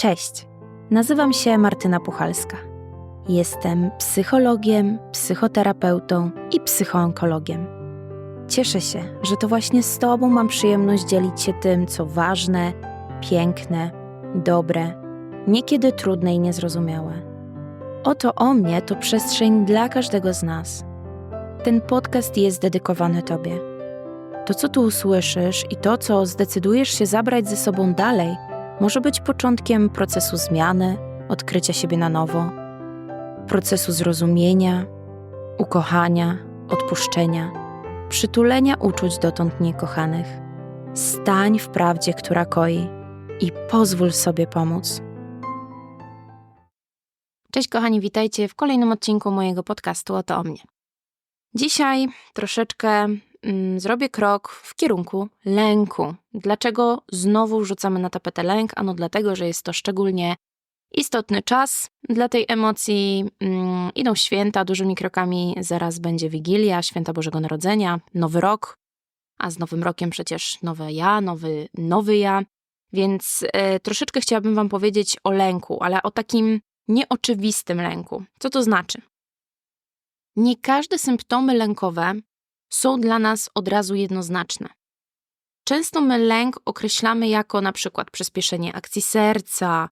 Cześć, nazywam się Martyna Puchalska. Jestem psychologiem, psychoterapeutą i psychoonkologiem. Cieszę się, że to właśnie z Tobą mam przyjemność dzielić się tym, co ważne, piękne, dobre, niekiedy trudne i niezrozumiałe. Oto o mnie to przestrzeń dla każdego z nas. Ten podcast jest dedykowany Tobie. To, co tu usłyszysz i to, co zdecydujesz się zabrać ze sobą dalej, może być początkiem procesu zmiany, odkrycia siebie na nowo, procesu zrozumienia, ukochania, odpuszczenia, przytulenia uczuć dotąd niekochanych. Stań w prawdzie, która koi i pozwól sobie pomóc. Cześć kochani, witajcie w kolejnym odcinku mojego podcastu Oto o mnie. Dzisiaj troszeczkę zrobię krok w kierunku lęku. Dlaczego znowu rzucamy na tapetę lęk? Ano dlatego, że jest to szczególnie istotny czas dla tej emocji. Mm, idą święta dużymi krokami, zaraz będzie Wigilia, święta Bożego Narodzenia, Nowy Rok, a z Nowym Rokiem przecież nowe ja, nowy, nowy ja. Więc e, troszeczkę chciałabym Wam powiedzieć o lęku, ale o takim nieoczywistym lęku. Co to znaczy? Nie każde symptomy lękowe są dla nas od razu jednoznaczne. Często my lęk określamy jako na przykład przyspieszenie akcji serca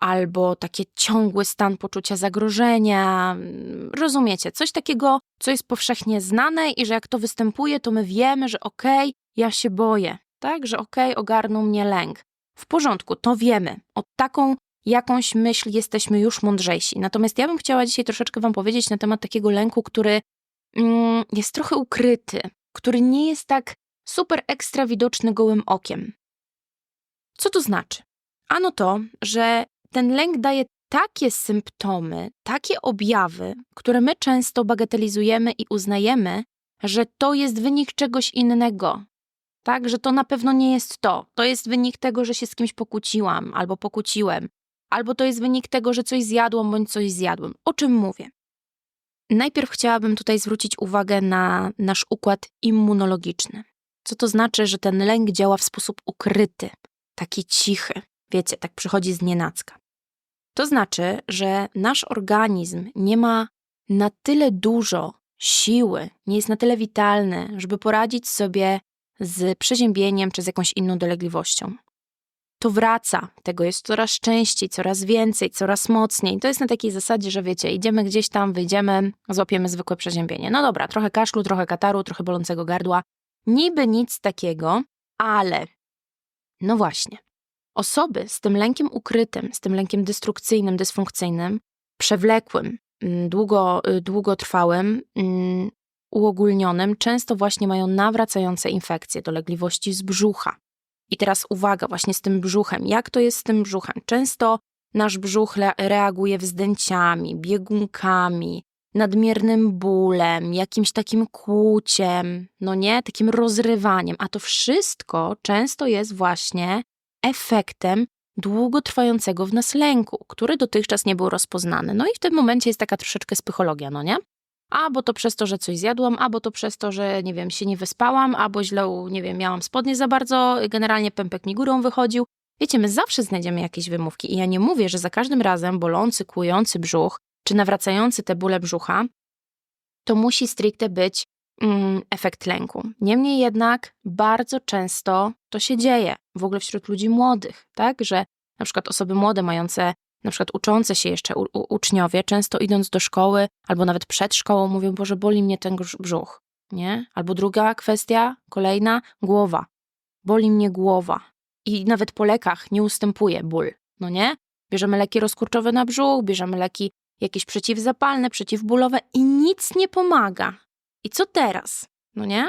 albo taki ciągły stan poczucia zagrożenia. Rozumiecie, coś takiego, co jest powszechnie znane i że jak to występuje, to my wiemy, że okej, okay, ja się boję, tak, że okej, okay, ogarnął mnie lęk. W porządku, to wiemy. O taką jakąś myśl jesteśmy już mądrzejsi. Natomiast ja bym chciała dzisiaj troszeczkę Wam powiedzieć na temat takiego lęku, który jest trochę ukryty, który nie jest tak super ekstra widoczny gołym okiem. Co to znaczy? Ano to, że ten lęk daje takie symptomy, takie objawy, które my często bagatelizujemy i uznajemy, że to jest wynik czegoś innego. Tak, że to na pewno nie jest to. To jest wynik tego, że się z kimś pokłóciłam albo pokłóciłem, albo to jest wynik tego, że coś zjadłam bądź coś zjadłem. O czym mówię? Najpierw chciałabym tutaj zwrócić uwagę na nasz układ immunologiczny. Co to znaczy, że ten lęk działa w sposób ukryty, taki cichy, wiecie, tak przychodzi z nienacka. To znaczy, że nasz organizm nie ma na tyle dużo siły, nie jest na tyle witalny, żeby poradzić sobie z przeziębieniem czy z jakąś inną dolegliwością to wraca. Tego jest coraz częściej, coraz więcej, coraz mocniej. To jest na takiej zasadzie, że wiecie, idziemy gdzieś tam, wyjdziemy, złapiemy zwykłe przeziębienie. No dobra, trochę kaszlu, trochę kataru, trochę bolącego gardła. Niby nic takiego, ale no właśnie. Osoby z tym lękiem ukrytym, z tym lękiem destrukcyjnym, dysfunkcyjnym, przewlekłym, mm, długo, y, długotrwałym, mm, uogólnionym, często właśnie mają nawracające infekcje, dolegliwości z brzucha, i teraz uwaga, właśnie z tym brzuchem. Jak to jest z tym brzuchem? Często nasz brzuch reaguje wzdęciami, biegunkami, nadmiernym bólem, jakimś takim kłuciem, no nie, takim rozrywaniem. A to wszystko często jest właśnie efektem długotrwającego w nas lęku, który dotychczas nie był rozpoznany. No i w tym momencie jest taka troszeczkę psychologia, no nie? Albo to przez to, że coś zjadłam, albo to przez to, że nie wiem, się nie wyspałam, albo źle, nie wiem, miałam spodnie za bardzo, generalnie pępek mi górą wychodził. Wiecie, my zawsze znajdziemy jakieś wymówki i ja nie mówię, że za każdym razem bolący, kłujący brzuch, czy nawracający te bóle brzucha, to musi stricte być mm, efekt lęku. Niemniej jednak bardzo często to się dzieje, w ogóle wśród ludzi młodych, tak, że na przykład osoby młode mające na przykład uczące się jeszcze u, u, uczniowie, często idąc do szkoły albo nawet przed szkołą, mówią, Boże, boli mnie ten brzuch, nie? Albo druga kwestia, kolejna, głowa. Boli mnie głowa. I nawet po lekach nie ustępuje ból, no nie? Bierzemy leki rozkurczowe na brzuch, bierzemy leki jakieś przeciwzapalne, przeciwbólowe i nic nie pomaga. I co teraz? No nie?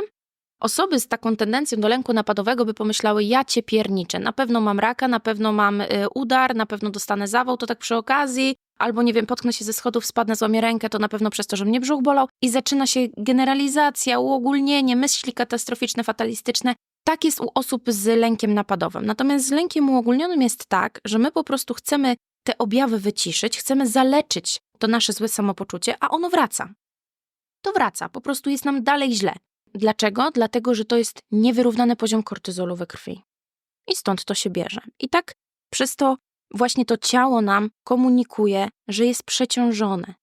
Osoby z taką tendencją do lęku napadowego by pomyślały, ja cię pierniczę, na pewno mam raka, na pewno mam y, udar, na pewno dostanę zawał, to tak przy okazji, albo nie wiem, potknę się ze schodów, spadnę, złamię rękę, to na pewno przez to, że mnie brzuch bolał i zaczyna się generalizacja, uogólnienie, myśli katastroficzne, fatalistyczne. Tak jest u osób z lękiem napadowym. Natomiast z lękiem uogólnionym jest tak, że my po prostu chcemy te objawy wyciszyć, chcemy zaleczyć to nasze złe samopoczucie, a ono wraca. To wraca, po prostu jest nam dalej źle. Dlaczego? Dlatego, że to jest niewyrównany poziom kortyzolu we krwi. I stąd to się bierze. I tak przez to właśnie to ciało nam komunikuje, że jest przeciążone,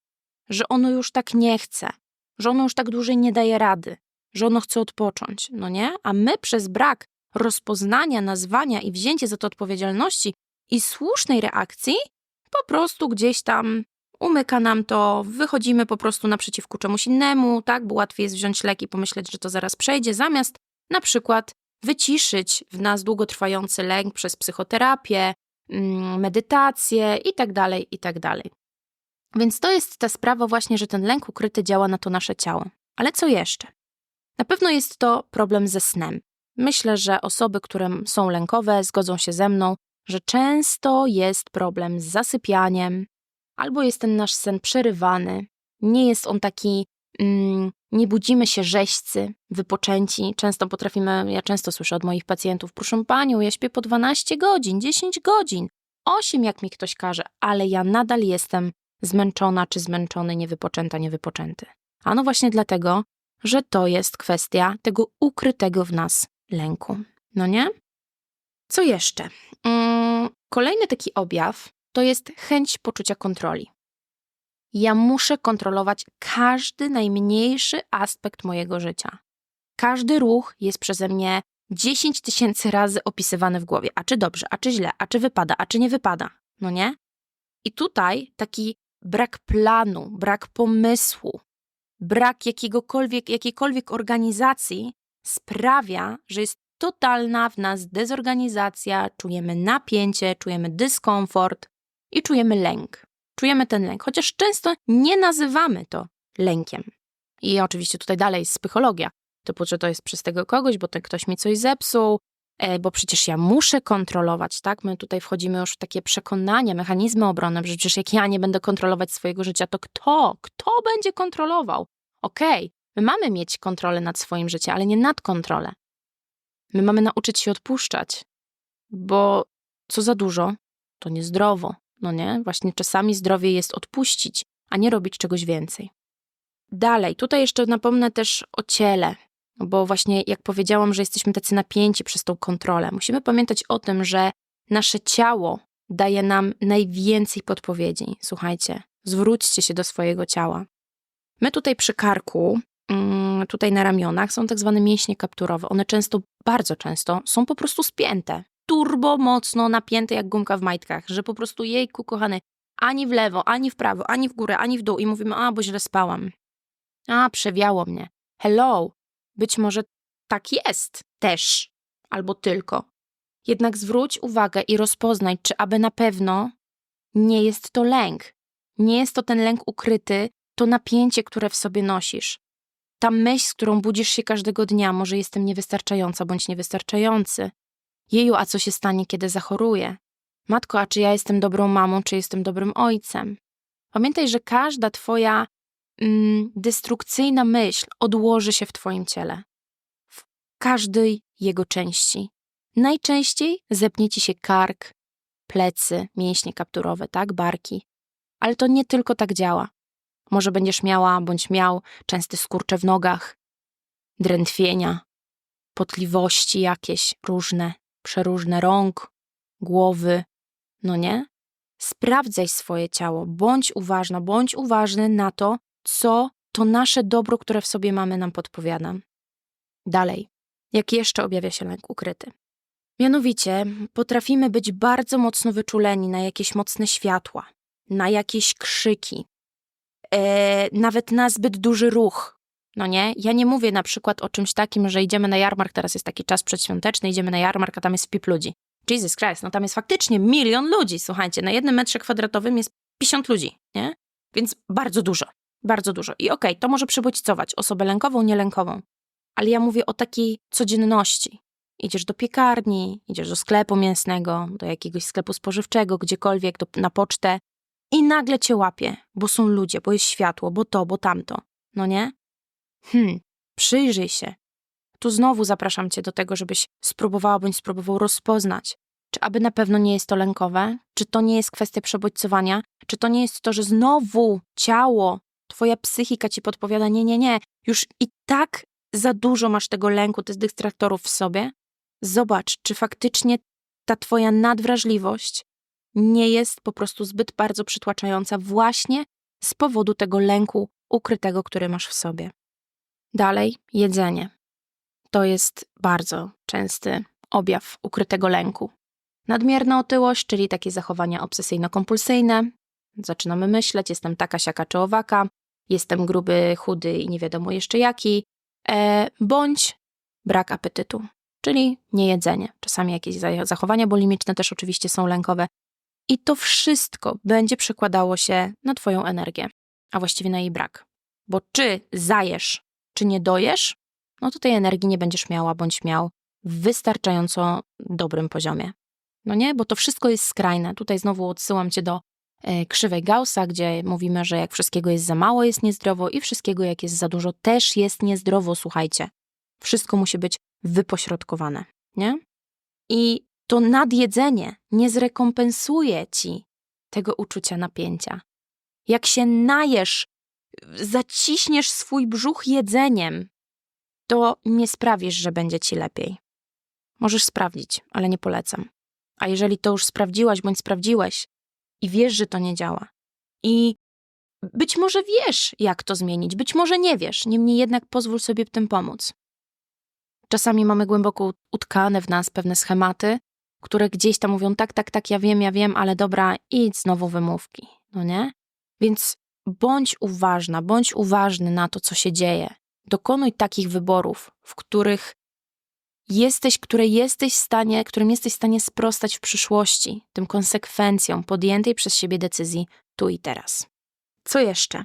że ono już tak nie chce, że ono już tak dłużej nie daje rady, że ono chce odpocząć, no nie? A my przez brak rozpoznania, nazwania i wzięcie za to odpowiedzialności i słusznej reakcji, po prostu gdzieś tam umyka nam to, wychodzimy po prostu naprzeciwku czemuś innemu, tak? Bo łatwiej jest wziąć lek i pomyśleć, że to zaraz przejdzie, zamiast na przykład wyciszyć w nas długotrwający lęk przez psychoterapię, mm, medytację itd., tak itd. Tak Więc to jest ta sprawa właśnie, że ten lęk ukryty działa na to nasze ciało. Ale co jeszcze? Na pewno jest to problem ze snem. Myślę, że osoby, które są lękowe, zgodzą się ze mną, że często jest problem z zasypianiem, albo jest ten nasz sen przerywany, nie jest on taki, mm, nie budzimy się rzeźcy, wypoczęci. Często potrafimy, ja często słyszę od moich pacjentów, proszę panią, ja śpię po 12 godzin, 10 godzin, 8 jak mi ktoś każe, ale ja nadal jestem zmęczona czy zmęczony, niewypoczęta, niewypoczęty. A no właśnie dlatego, że to jest kwestia tego ukrytego w nas lęku. No nie? Co jeszcze? Mm, kolejny taki objaw to jest chęć poczucia kontroli. Ja muszę kontrolować każdy najmniejszy aspekt mojego życia. Każdy ruch jest przeze mnie 10 tysięcy razy opisywany w głowie. A czy dobrze, a czy źle, a czy wypada, a czy nie wypada. No nie? I tutaj taki brak planu, brak pomysłu, brak jakiegokolwiek, jakiejkolwiek organizacji sprawia, że jest totalna w nas dezorganizacja, czujemy napięcie, czujemy dyskomfort i czujemy lęk. Czujemy ten lęk, chociaż często nie nazywamy to lękiem. I oczywiście tutaj dalej jest psychologia. Typu, że to jest przez tego kogoś, bo ten ktoś mi coś zepsuł, e, bo przecież ja muszę kontrolować, tak? My tutaj wchodzimy już w takie przekonania, mechanizmy obronne, że przecież jak ja nie będę kontrolować swojego życia, to kto? Kto będzie kontrolował? Okej, okay, my mamy mieć kontrolę nad swoim życiem, ale nie nad kontrolę. My mamy nauczyć się odpuszczać, bo co za dużo, to niezdrowo, no nie? Właśnie czasami zdrowie jest odpuścić, a nie robić czegoś więcej. Dalej, tutaj jeszcze napomnę też o ciele, bo właśnie jak powiedziałam, że jesteśmy tacy napięci przez tą kontrolę, musimy pamiętać o tym, że nasze ciało daje nam najwięcej podpowiedzi. Słuchajcie, zwróćcie się do swojego ciała. My tutaj przy karku Mm, tutaj na ramionach są tak zwane mięśnie kapturowe. One często, bardzo często są po prostu spięte. Turbo mocno napięte jak gumka w majtkach, że po prostu jejku kochany, ani w lewo, ani w prawo, ani w górę, ani w dół i mówimy, a bo źle spałam. A, przewiało mnie. Hello. Być może tak jest też, albo tylko. Jednak zwróć uwagę i rozpoznaj, czy aby na pewno nie jest to lęk. Nie jest to ten lęk ukryty, to napięcie, które w sobie nosisz ta myśl, z którą budzisz się każdego dnia, może jestem niewystarczająca bądź niewystarczający. Jeju, a co się stanie, kiedy zachoruję? Matko, a czy ja jestem dobrą mamą, czy jestem dobrym ojcem? Pamiętaj, że każda twoja mm, destrukcyjna myśl odłoży się w twoim ciele. W każdej jego części. Najczęściej zepnie ci się kark, plecy, mięśnie kapturowe, tak, barki. Ale to nie tylko tak działa. Może będziesz miała bądź miał częste skurcze w nogach, drętwienia, potliwości jakieś różne, przeróżne rąk, głowy. No nie? Sprawdzaj swoje ciało, bądź uważna, bądź uważny na to, co to nasze dobro, które w sobie mamy, nam podpowiada. Dalej, jak jeszcze objawia się lęk ukryty? Mianowicie, potrafimy być bardzo mocno wyczuleni na jakieś mocne światła, na jakieś krzyki, e, nawet na zbyt duży ruch. No nie? Ja nie mówię na przykład o czymś takim, że idziemy na jarmark, teraz jest taki czas przedświąteczny, idziemy na jarmark, a tam jest pip ludzi. Jesus Christ, no tam jest faktycznie milion ludzi, słuchajcie, na jednym metrze kwadratowym jest 50 ludzi, nie? Więc bardzo dużo, bardzo dużo. I okej, okay, to może przybodźcować osobę lękową, nielękową, ale ja mówię o takiej codzienności. Idziesz do piekarni, idziesz do sklepu mięsnego, do jakiegoś sklepu spożywczego, gdziekolwiek, do, na pocztę i nagle cię łapie, bo są ludzie, bo jest światło, bo to, bo tamto. No nie? Hmm, przyjrzyj się. Tu znowu zapraszam cię do tego, żebyś spróbowała bądź spróbował rozpoznać, czy aby na pewno nie jest to lękowe, czy to nie jest kwestia przebodźcowania, czy to nie jest to, że znowu ciało, twoja psychika ci podpowiada, nie, nie, nie, już i tak za dużo masz tego lęku, tych dystraktorów w sobie. Zobacz, czy faktycznie ta twoja nadwrażliwość nie jest po prostu zbyt bardzo przytłaczająca właśnie z powodu tego lęku ukrytego, który masz w sobie. Dalej, jedzenie. To jest bardzo częsty objaw ukrytego lęku. Nadmierna otyłość, czyli takie zachowania obsesyjno-kompulsyjne. Zaczynamy myśleć, jestem taka, siaka czy owaka, jestem gruby, chudy i nie wiadomo jeszcze jaki, e, bądź brak apetytu, czyli niejedzenie. Czasami jakieś zachowania bulimiczne też oczywiście są lękowe. I to wszystko będzie przekładało się na Twoją energię, a właściwie na jej brak. Bo czy zajesz, czy nie dojesz, no to tej energii nie będziesz miała bądź miał w wystarczająco dobrym poziomie. No nie, bo to wszystko jest skrajne. Tutaj znowu odsyłam cię do e, krzywej Gaussa, gdzie mówimy, że jak wszystkiego jest za mało, jest niezdrowo i wszystkiego jak jest za dużo, też jest niezdrowo, słuchajcie. Wszystko musi być wypośrodkowane, nie? I to nadjedzenie nie zrekompensuje ci tego uczucia napięcia. Jak się najesz, zaciśniesz swój brzuch jedzeniem, to nie sprawisz, że będzie ci lepiej. Możesz sprawdzić, ale nie polecam. A jeżeli to już sprawdziłaś bądź sprawdziłeś i wiesz, że to nie działa, i być może wiesz, jak to zmienić, być może nie wiesz, niemniej jednak pozwól sobie w tym pomóc. Czasami mamy głęboko utkane w nas pewne schematy, które gdzieś tam mówią: tak, tak, tak, ja wiem, ja wiem, ale dobra, idź znowu wymówki, no nie? Więc bądź uważna, bądź uważny na to, co się dzieje. Dokonuj takich wyborów, w których jesteś, które jesteś w stanie, którym jesteś w stanie sprostać w przyszłości, tym konsekwencjom podjętej przez siebie decyzji tu i teraz. Co jeszcze?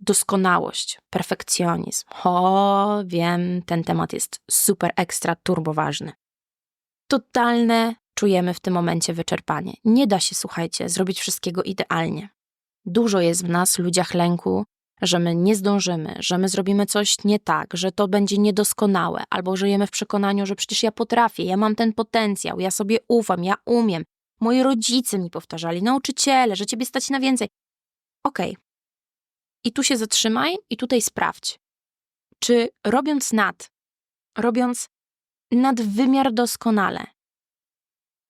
Doskonałość, perfekcjonizm. O, wiem, ten temat jest super ekstra turbo ważny. Totalne czujemy w tym momencie wyczerpanie. Nie da się, słuchajcie, zrobić wszystkiego idealnie. Dużo jest w nas, ludziach lęku, że my nie zdążymy, że my zrobimy coś nie tak, że to będzie niedoskonałe, albo żyjemy w przekonaniu, że przecież ja potrafię, ja mam ten potencjał, ja sobie ufam, ja umiem. Moi rodzice mi powtarzali, nauczyciele, że ciebie stać na więcej. Okej. Okay. I tu się zatrzymaj i tutaj sprawdź, czy robiąc nad, robiąc nad wymiar doskonale,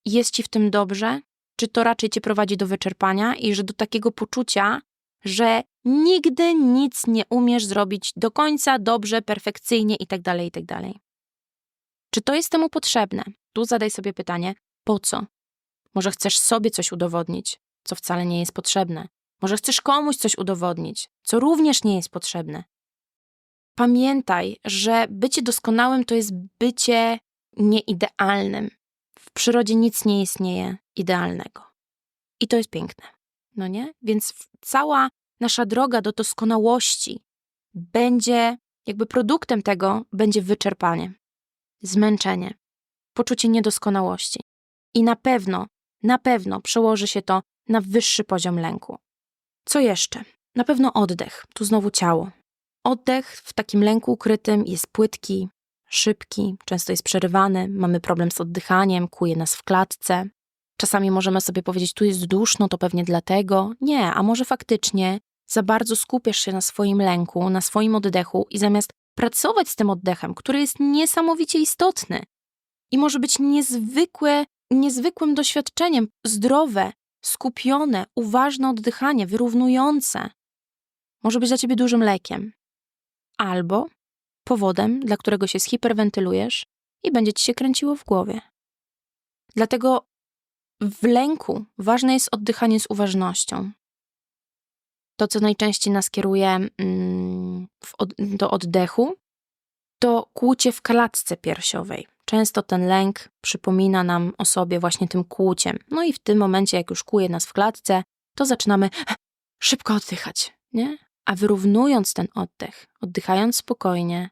jest ci w tym dobrze, czy to raczej cię prowadzi do wyczerpania i że do takiego poczucia, że nigdy nic nie umiesz zrobić do końca, dobrze, perfekcyjnie itd., tak itd. Tak czy to jest temu potrzebne? Tu zadaj sobie pytanie, po co? Może chcesz sobie coś udowodnić, co wcale nie jest potrzebne. Może chcesz komuś coś udowodnić, co również nie jest potrzebne. Pamiętaj, że bycie doskonałym to jest bycie nieidealnym. W przyrodzie nic nie istnieje idealnego. I to jest piękne. No nie? Więc cała nasza droga do doskonałości będzie, jakby produktem tego będzie wyczerpanie, zmęczenie, poczucie niedoskonałości. I na pewno, na pewno przełoży się to na wyższy poziom lęku. Co jeszcze? Na pewno oddech, tu znowu ciało. Oddech w takim lęku ukrytym jest płytki, szybki, często jest przerywany, mamy problem z oddychaniem, kuje nas w klatce. Czasami możemy sobie powiedzieć, tu jest duszno, to pewnie dlatego. Nie, a może faktycznie za bardzo skupiasz się na swoim lęku, na swoim oddechu i zamiast pracować z tym oddechem, który jest niesamowicie istotny i może być niezwykłe, niezwykłym doświadczeniem, zdrowe, skupione, uważne oddychanie, wyrównujące, może być dla ciebie dużym lekiem. Albo powodem, dla którego się zhiperwentylujesz i będzie ci się kręciło w głowie. Dlatego w lęku ważne jest oddychanie z uważnością. To, co najczęściej nas kieruje mm, do oddechu, to kłucie w klatce piersiowej. Często ten lęk przypomina nam o sobie właśnie tym kłuciem. No i w tym momencie, jak już kłuje nas w klatce, to zaczynamy szybko oddychać, nie? A wyrównując ten oddech, oddychając spokojnie,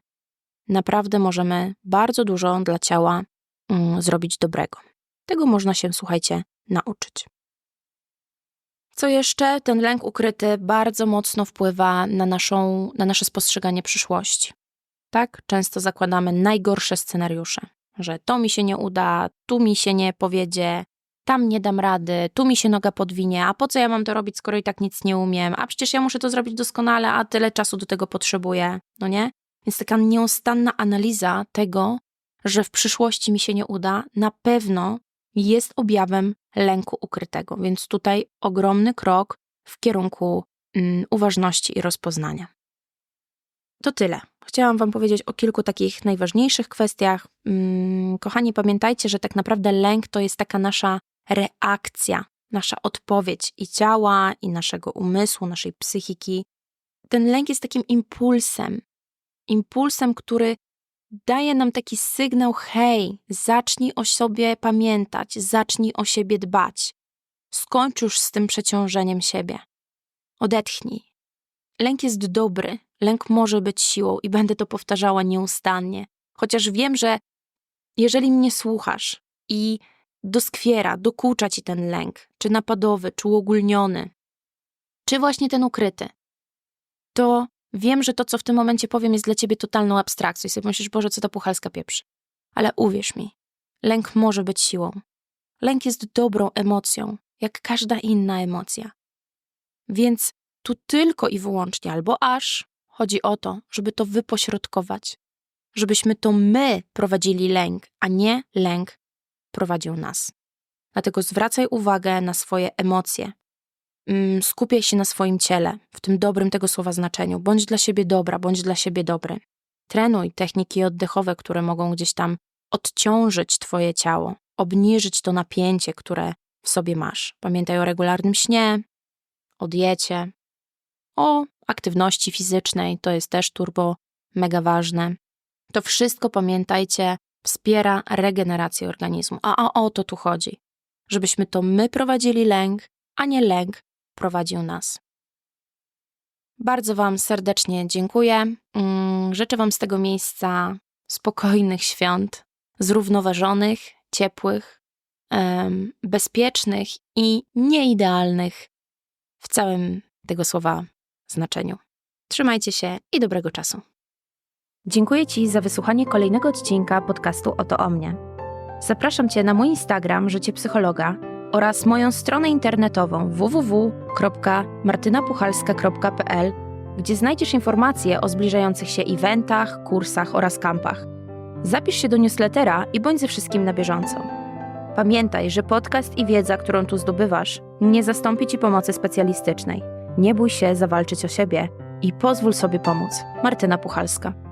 naprawdę możemy bardzo dużo dla ciała mm, zrobić dobrego. Tego można się, słuchajcie, nauczyć. Co jeszcze? Ten lęk ukryty bardzo mocno wpływa na, naszą, na nasze spostrzeganie przyszłości. Tak? Często zakładamy najgorsze scenariusze, że to mi się nie uda, tu mi się nie powiedzie, tam nie dam rady, tu mi się noga podwinie, a po co ja mam to robić, skoro i tak nic nie umiem, a przecież ja muszę to zrobić doskonale, a tyle czasu do tego potrzebuję, no nie? Więc taka nieustanna analiza tego, że w przyszłości mi się nie uda, na pewno jest objawem lęku ukrytego, więc tutaj ogromny krok w kierunku mm, uważności i rozpoznania. To tyle. Chciałam Wam powiedzieć o kilku takich najważniejszych kwestiach. Mm, kochani, pamiętajcie, że tak naprawdę lęk to jest taka nasza reakcja, nasza odpowiedź i ciała, i naszego umysłu, naszej psychiki. Ten lęk jest takim impulsem, impulsem, który daje nam taki sygnał: hej, zacznij o sobie pamiętać, zacznij o siebie dbać. Skończ już z tym przeciążeniem siebie. Odetchnij. Lęk jest dobry, lęk może być siłą i będę to powtarzała nieustannie. Chociaż wiem, że jeżeli mnie słuchasz i doskwiera, dokucza ci ten lęk, czy napadowy, czy uogólniony, czy właśnie ten ukryty, to wiem, że to, co w tym momencie powiem, jest dla ciebie totalną abstrakcją. I sobie myślisz, Boże, co ta puchalska pieprzy. Ale uwierz mi, lęk może być siłą. Lęk jest dobrą emocją, jak każda inna emocja. Więc tu tylko i wyłącznie, albo aż, chodzi o to, żeby to wypośrodkować. Żebyśmy to my prowadzili lęk, a nie lęk prowadził nas. Dlatego zwracaj uwagę na swoje emocje. Mm, skupiaj się na swoim ciele, w tym dobrym tego słowa znaczeniu. Bądź dla siebie dobra, bądź dla siebie dobry. Trenuj techniki oddechowe, które mogą gdzieś tam odciążyć Twoje ciało, obniżyć to napięcie, które w sobie masz. Pamiętaj o regularnym śnie, o diecie, o aktywności fizycznej, to jest też turbo mega ważne. To wszystko pamiętajcie, wspiera regenerację organizmu. A, a o to tu chodzi. Żebyśmy to my prowadzili lęk, a nie lęk prowadził nas. Bardzo Wam serdecznie dziękuję. Mm, życzę Wam z tego miejsca spokojnych świąt, zrównoważonych, ciepłych, bezpiecznych i nieidealnych w całym tego słowa znaczeniu. Trzymajcie się i dobrego czasu. Dziękuję Ci za wysłuchanie kolejnego odcinka podcastu Oto o mnie. Zapraszam Cię na mój Instagram Życie Psychologa oraz moją stronę internetową www.martynapuchalska.pl, gdzie znajdziesz informacje o zbliżających się eventach, kursach oraz kampach. Zapisz się do newslettera i bądź ze wszystkim na bieżąco. Pamiętaj, że podcast i wiedza, którą tu zdobywasz, nie zastąpi Ci pomocy specjalistycznej. Nie bój się zawalczyć o siebie i pozwól sobie pomóc. Martyna Puchalska.